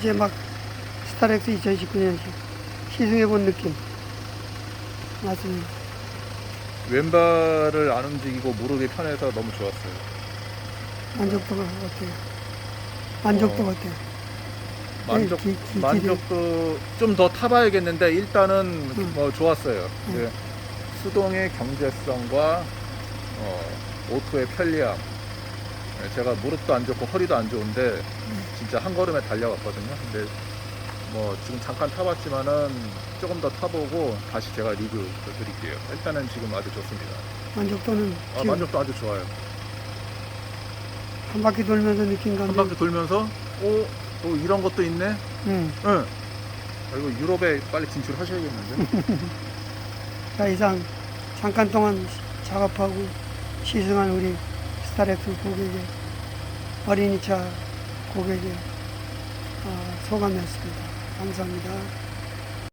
이제 막 스타렉스 2019년 시승해본 느낌 맞습니다. 왼발을 안 움직이고 무릎이 편해서 너무 좋았어요. 만족도가 어때요? 만족도 어, 어때요? 만족 기- 기- 기대- 만족도 좀 더 타봐야겠는데 일단은 음. 뭐 좋았어요. 음. 그 수동의 경제성과 어, 오토의 편리함. 네, 제가 무릎도 안 좋고 허리도 안 좋은데 음. 진짜 한 걸음에 달려갔거든요. 근데 뭐 지금 잠깐 타봤지만은 조금 더 타보고 다시 제가 리뷰 드릴게요. 일단은 지금 아주 좋습니다. 만족도는 아, 지금 만족도 아주 좋아요. 한 바퀴 돌면서 느낀 한 건데 바퀴 돌면서 오, 또 이런 것도 있네. 음. 응. 아, 이거 유럽에 빨리 진출하셔야겠는데. 자 이상 잠깐 동안 작업하고 시승한 우리 스타렉스 고객의 어린이차 고객의 어, 소감이었습니다. 감사합니다.